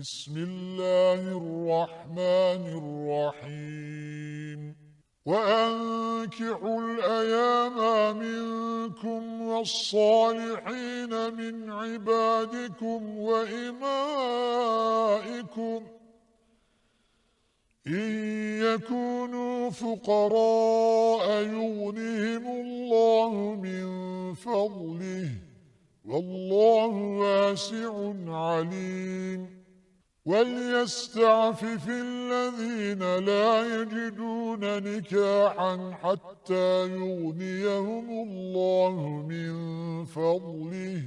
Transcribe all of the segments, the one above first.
بسم الله الرحمن الرحيم. وأنكحوا الأيام منكم والصالحين من عبادكم وإمائكم. إن يكونوا فقراء يغنهم الله من فضله. والله واسع عليم. وليستعفف الذين لا يجدون نكاحا حتى يغنيهم الله من فضله.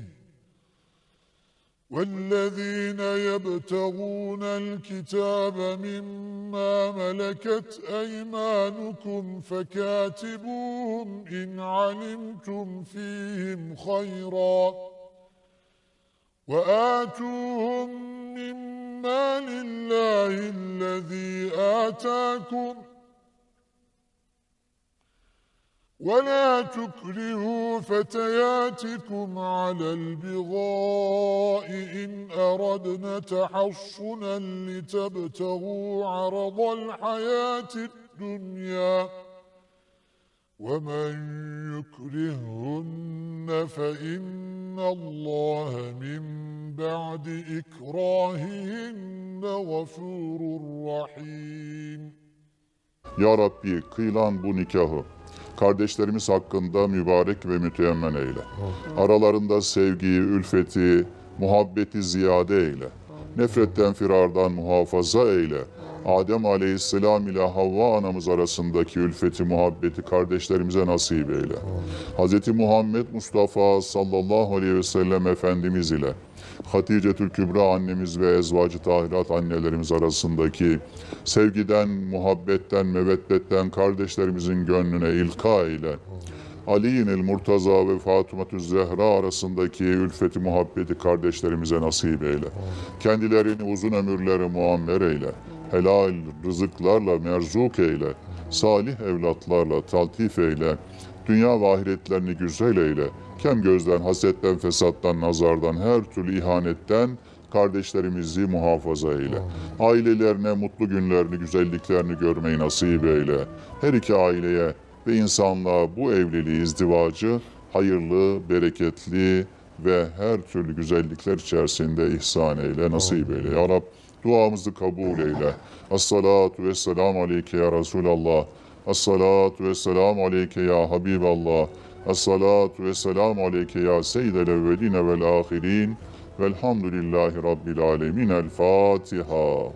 والذين يبتغون الكتاب مما ملكت أيمانكم فكاتبوهم إن علمتم فيهم خيرا. وآتوهم مما لله الذي آتاكم ولا تكرهوا فتياتكم على البغاء إن أردنا تحصنا لتبتغوا عرض الحياة الدنيا ومن يكرهن فإن الله من بعد إكراههن غفور رحيم Ya Rabbi kıyılan bu nikahı kardeşlerimiz hakkında mübarek ve müteemmen eyle. Aralarında sevgiyi, ülfeti, muhabbeti ziyade eyle. Nefretten, firardan muhafaza eyle. Adem aleyhisselam ile Havva anamız arasındaki ülfeti, muhabbeti kardeşlerimize nasip eyle. Hz. Muhammed Mustafa sallallahu aleyhi ve sellem Efendimiz ile Hatice Kübra annemiz ve ezvacı tahirat annelerimiz arasındaki sevgiden, muhabbetten, meveddetten kardeşlerimizin gönlüne ilka ile Ali'nin Murtaza ve Fatıma Zehra arasındaki ülfeti muhabbeti kardeşlerimize nasip eyle. Kendilerini uzun ömürleri muammer eyle. Helal rızıklarla merzuk eyle. Salih evlatlarla taltif eyle. Dünya ve ahiretlerini güzel eyle. Kem gözden, hasetten, fesattan, nazardan, her türlü ihanetten kardeşlerimizi muhafaza eyle. Ailelerine mutlu günlerini, güzelliklerini görmeyi nasip eyle. Her iki aileye ve insanlığa bu evliliği, izdivacı hayırlı, bereketli ve her türlü güzellikler içerisinde ihsan eyle, nasip eyle. Ya Rab duamızı kabul eyle. As-salatu ve selamu aleyke ya Resulallah. As-salatu ve selamu aleyke ya Habiballah. Es-salatu ve selamu aleyke ya seyyidel evveline vel ahirin. Velhamdülillahi Rabbil alemin. El Fatiha.